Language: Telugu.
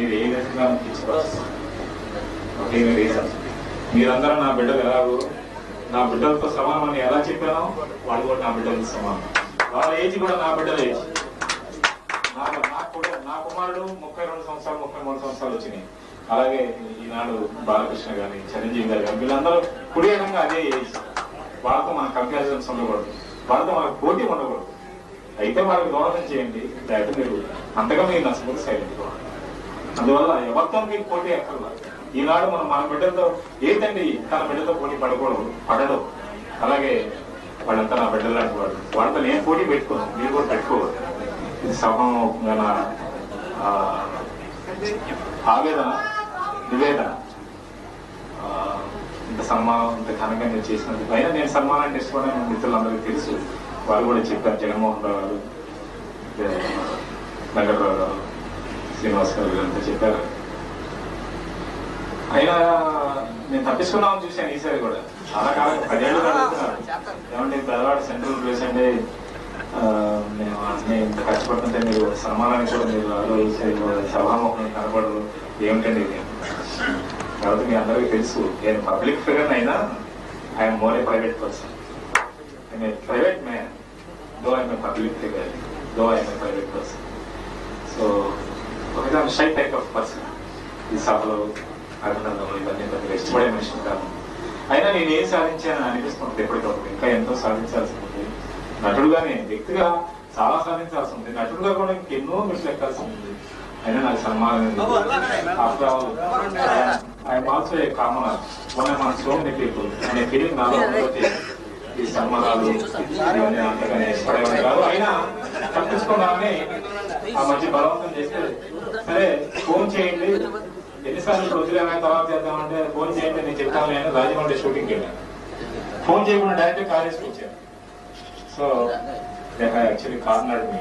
మీరు ఏ విధంగా ఇచ్చిపోతారు ఒకే రీజన్ మీరందరూ నా బిడ్డలు ఎలాగో? నా బిడ్డలతో సమానమని ఎలా చెప్పానో వాళ్ళు కూడా నా బిడ్డలతో సమానం. వాళ్ళ ఏజ్ కూడా నా బిడ్డల ఏజ్. నాకు నాకు కూడా నా కుమారుడు ముప్పై రెండు సంవత్సరాలు ముప్పై మూడు సంవత్సరాలు వచ్చినాయి. అలాగే ఈనాడు బాలకృష్ణ గారి చిరంజీవి గారు కానీ వీళ్ళందరూ కుడి అదే ఏజ్. వాళ్ళతో మన కంపారిజన్స్ ఉండకూడదు. వాళ్ళతో మనకు పోటీ ఉండకూడదు. అయితే వాళ్ళకి దూరం చేయండి. లేకపోతే మీరు అంతగా మీరు నష్టపోతే సైలెంట్ అందువల్ల ఎవరితో మీకు పోటీ ఎక్కర్లా ఈనాడు మనం మన బిడ్డలతో ఏంటండి తన బిడ్డతో పోటీ పడకూడదు? పడదు. అలాగే వాళ్ళంతా నా బిడ్డలు లాంటి వాళ్ళు వాళ్ళతో నేను పోటీ పెట్టుకోను. మీరు కూడా పెట్టుకోవద్దు ఇది సభంగా నా ఆవేదన నివేదన. ఇంత సన్మానం ఇంత ఘనంగా నేను చేసినందుకు అయినా నేను సన్మానాన్ని ఇష్టపడిన మిత్రులందరికీ తెలుసు. వాళ్ళు కూడా చెప్పారు జగన్మోహన్ రావు గారు నగరరావు గారు శ్రీనివాస్ గారు వీళ్ళంతా చెప్పారు. అయినా నేను తప్పించుకున్నామని చూశాను ఈసారి కూడా. చాలా కాలం పదేళ్ళు ఏమంటే పెద్దవాడు సెంట్రల్ ప్లేస్ అంటే మేము అన్ని ఇంత కష్టపడుతుంటే మీరు సన్మానానికి కూడా మీరు ఆలోచించే సభాముఖం కనపడరు. ఏమిటండి ఇది? కాబట్టి మీ అందరికీ తెలుసు నేను పబ్లిక్ ఫిగర్ అయినా I'm more a private person. I'm private man. Though I a public figure. Though I'm a private person so shy type of person ఈ సభలో అభినందనలు ఇవన్నీ పెద్దగా ఇష్టపడే మనిషిని కాదు. అయినా నేను ఏం సాధించానని అనిపిస్తుంది ఎప్పటికప్పుడు ఇంకా ఎంతో సాధించాల్సి ఉంది. నటుడుగానే వ్యక్తిగా చాలా సాధించాల్సి ఉంది నటుడుగా కూడా ఇంకెన్నో మిషన్ ఎక్కాల్సి ఉంది. అయినా నాకు సన్మానం after all I'm also a commoner one మన సో మెనీ పీపుల్ అనే ఫీలింగ్ నాలో. ఈ సన్మానాలు ఇవన్నీ అంతగానే ఇష్టపడేవాడు కాదు. అయినా తప్పించుకోవాలని ఆ మధ్య బలవంతం చేస్తే సరే ఫోన్ చేయండి. ఎన్నిసార్లు ఇప్పుడు వదిలేమా తర్వాత చేద్దామంటే ఫోన్ చేయండి నేను చెప్తాను నేను రాజమండ్రి షూటింగ్కి వెళ్ళాను. ఫోన్ చేయకుండా డైరెక్ట్ కార్ వేసుకొచ్చాను సో యాక్చువల్లీ కార్ నడిపి